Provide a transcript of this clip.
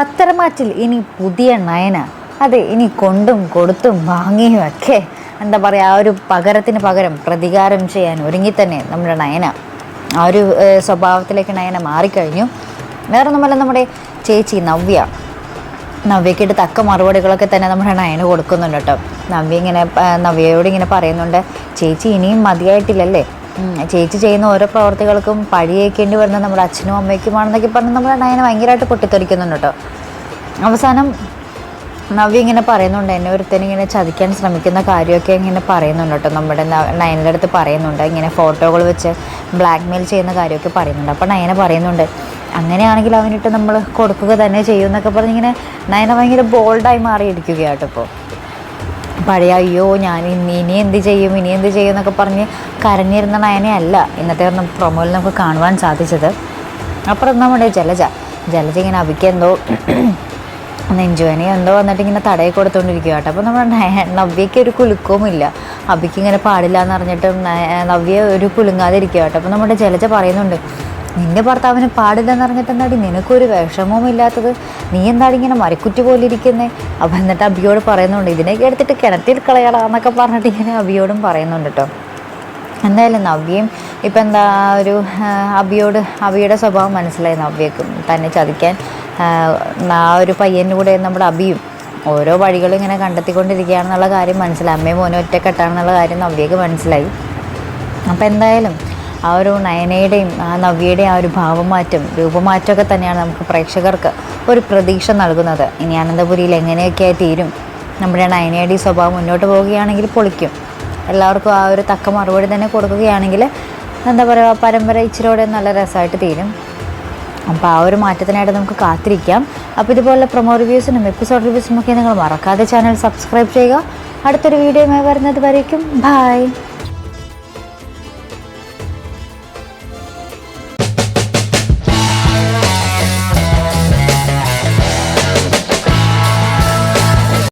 പത്തരമാറ്റിൽ ഇനി പുതിയ നയന. അതെ ഇനി കൊണ്ടും കൊടുത്തും വാങ്ങിയും ഒക്കെ എന്താ പറയുക ആ ഒരു പകരത്തിന് പകരം പ്രതികാരം ചെയ്യാൻ ഒരുങ്ങി തന്നെ നമ്മുടെ നയന. ആ ഒരു സ്വഭാവത്തിലേക്ക് നയന മാറിക്കഴിഞ്ഞു. വേറെ ഒന്നുമല്ല നമ്മുടെ ചേച്ചി നവ്യ. നവ്യക്കിട്ട് തക്ക മറുപടികളൊക്കെ തന്നെ നമ്മുടെ നയന കൊടുക്കുന്നുണ്ട് കേട്ടോ. നവ്യ ഇങ്ങനെ നവ്യയോട് ഇങ്ങനെ പറയുന്നുണ്ട് ചേച്ചി ഇനിയും മതിയായിട്ടില്ലല്ലേ? ചേച്ചി ചെയ്യുന്ന ഓരോ പ്രവർത്തികൾക്കും പഴിയേക്കേണ്ടി വരുന്നത് നമ്മുടെ അച്ഛനും അമ്മയ്ക്കുമാണെന്നൊക്കെ പറഞ്ഞ് നമ്മുടെ നയനെ ഭയങ്കരമായിട്ട് പൊട്ടിത്തെറിക്കുന്നുണ്ട് കേട്ടോ. അവസാനം നവ്യ ഇങ്ങനെ പറയുന്നുണ്ട് എന്നെ ഒരുത്തൻ ഇങ്ങനെ ചതിക്കാൻ ശ്രമിക്കുന്ന കാര്യമൊക്കെ ഇങ്ങനെ പറയുന്നുണ്ട് കേട്ടോ. നമ്മുടെ നയനിന്റെ അടുത്ത് പറയുന്നുണ്ട് ഇങ്ങനെ ഫോട്ടോകൾ വെച്ച് ബ്ലാക്ക് മെയിൽ ചെയ്യുന്ന കാര്യമൊക്കെ പറയുന്നുണ്ട്. അപ്പോൾ നയന പറയുന്നുണ്ട് അങ്ങനെയാണെങ്കിൽ അവനിട്ട് നമ്മൾ കൊടുക്കുക തന്നെ ചെയ്യും എന്നൊക്കെ പറഞ്ഞ് ഇങ്ങനെ നയന ഭയങ്കര ബോൾഡായി മാറിയിരിക്കുകയാട്ടോ ഇപ്പോൾ പഴയ അയ്യോ ഞാൻ ഇനി എന്ത് ചെയ്യും ഇനി എന്ത് ചെയ്യും എന്നൊക്കെ പറഞ്ഞ് കരഞ്ഞിരുന്ന നയനയല്ല ഇന്നത്തെ ഒന്ന് പ്രൊമോയിൽ നമുക്ക് കാണുവാൻ സാധിച്ചത്. അപ്പുറം നമ്മുടെ ജലജ. ജലജ ഇങ്ങനെ എന്തോ ചെയ്യാൻ എന്തോ വന്നിട്ട് ഇങ്ങനെ തടയിൽ കൊടുത്തോണ്ടിരിക്കുക കേട്ടോ അപ്പോൾ നമ്മുടെ നവ്യയ്ക്ക് ഒരു കുലുക്കവും ഇല്ല അബിക്ക് ഇങ്ങനെ പാടില്ല എന്ന് പറഞ്ഞിട്ടും നവ്യ ഒരു കുലുങ്ങാതെ ഇരിക്കുക കേട്ടോ അപ്പോൾ നമ്മുടെ ജലജ പറയുന്നുണ്ട് നിന്റെ ഭർത്താവിന് പാടില്ലെന്ന് പറഞ്ഞിട്ട് നിനക്കൊരു വിഷമവും ഇല്ലാത്തത്. നീ എന്താടി ഇങ്ങനെ മരക്കുറ്റി പോലെ ഇരിക്കുന്നേ? അപ്പം എന്നിട്ട് അബിയോട് പറയുന്നുണ്ട്. ഇതിനൊക്കെ എടുത്തിട്ട് കിണറ്റിൽ കളയടാ എന്നൊക്കെ പറഞ്ഞിട്ട് ഇങ്ങനെ അബിയോടും പറയുന്നുണ്ട് കേട്ടോ എന്തായാലും നവ്യയും ഇപ്പം എന്താ ഒരു അബിയോട് അബിയുടെ സ്വഭാവം മനസ്സിലായി നവ്യക്കും. തന്നെ ചതിക്കാൻ ആ, ഒരു പയ്യന്റെ കൂടെ നമ്മുടെ അബിയും ഓരോ വഴികളും ഇങ്ങനെ കണ്ടെത്തിക്കൊണ്ടിരിക്കുകയാണെന്നുള്ള കാര്യം മനസ്സിലായി. അമ്മയും മോനും ഒറ്റക്കെട്ടാണെന്നുള്ള കാര്യം നവ്യക്ക് മനസ്സിലായി. അപ്പം എന്തായാലും ആ ഒരു നയനയുടെയും ആ നവ്യയുടെയും ആ ഒരു ഭാവമാറ്റം രൂപമാറ്റമൊക്കെ തന്നെയാണ് നമുക്ക് പ്രേക്ഷകർക്ക് ഒരു പ്രതീക്ഷ നൽകുന്നത്. ഇനി അനന്തപുരിയിൽ എങ്ങനെയൊക്കെ തീരും? നമ്മുടെ നയനയുടെ ഈ സ്വഭാവം മുന്നോട്ട് പോവുകയാണെങ്കിൽ പൊളിക്കും. എല്ലാവർക്കും ആ ഒരു തക്ക മറുപടി തന്നെ കൊടുക്കുകയാണെങ്കിൽ എന്താ പറയുക പരമ്പര ഇച്ചിരിയോടെ നല്ല രസമായിട്ട് തീരും. അപ്പോൾ ആ ഒരു മാറ്റത്തിനായിട്ട് നമുക്ക് കാത്തിരിക്കാം. അപ്പോൾ ഇതുപോലെ പ്രൊമോ റിവ്യൂസിനും എപ്പിസോഡ് റിവ്യൂസിനും ഒക്കെ നിങ്ങൾ മറക്കാതെ ചാനൽ സബ്സ്ക്രൈബ് ചെയ്യുക. അടുത്തൊരു വീഡിയോയുമായി വരുന്നത് വരയ്ക്കും ബൈ